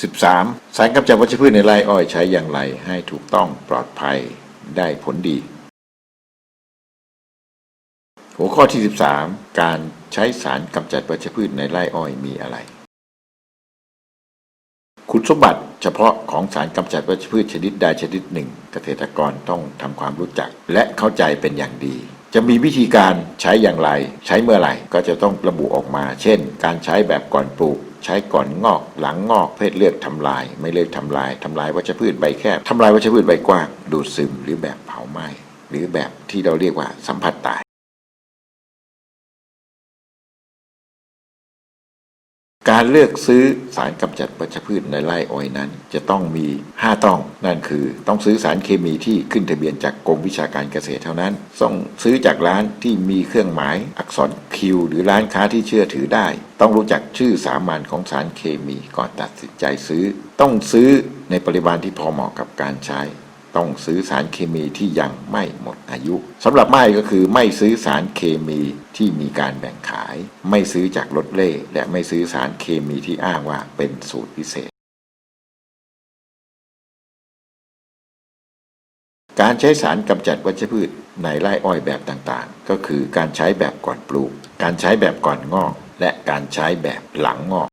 13. สารกำจัดวัชพืชในไร่อ้อยใช้อย่างไรให้ถูกต้องปลอดภัยได้ผลดี หัวข้อที่ 13 การใช้สารกำจัดวัชพืชในไร่อ้อยมีอะไร คุณสมบัติเฉพาะของสารกำจัดวัชพืชชนิดใดชนิดหนึ่ง เกษตรกรต้องทำความรู้จักและเข้าใจเป็นอย่างดีจะมีวิธีการใช้อย่างไร ใช้เมื่อไหร่ก็จะต้องระบุออกมา เช่น การใช้แบบก่อนปลูก ใช้ก่อนงอกหลังงอกเพศเลือกทำลาย ไม่เลือกทำลายทำลายวัชพืชใบแคบทำลายวัชพืชใบกว้างดูดซึมหรือแบบเผาไหม้หรือแบบที่เราเรียกว่าสัมผัสตาย การเลือกซื้อสารกำจัดวัชพืชในไร่อ้อยนั้น จะต้องมี 5 ต้อง นั่นคือต้องซื้อสารเคมีที่ขึ้นทะเบียนจากกรมวิชาการเกษตรเท่านั้น ต้องซื้อจากร้านที่มีเครื่องหมายอักษรคิวหรือร้านค้าที่เชื่อถือได้ ต้องรู้จักชื่อสามัญของสารเคมีก่อนตัดสินใจซื้อ ต้องซื้อในปริมาณที่พอเหมาะกับการใช้ ต้องซื้อสารเคมีที่ยังไม่หมดอายุสำหรับไม่ก็คือไม่ซื้อสารเคมีที่มีการแบ่งขาย ไม่ซื้อจากรถเล่และไม่ซื้อสารเคมีที่อ้างว่าเป็นสูตรพิเศษ การใช้สารกำจัดวัชพืชในไร่อ้อยแบบต่างๆ ก็คือการใช้แบบก่อนปลูก การใช้แบบก่อนงอก และการใช้แบบหลังงอก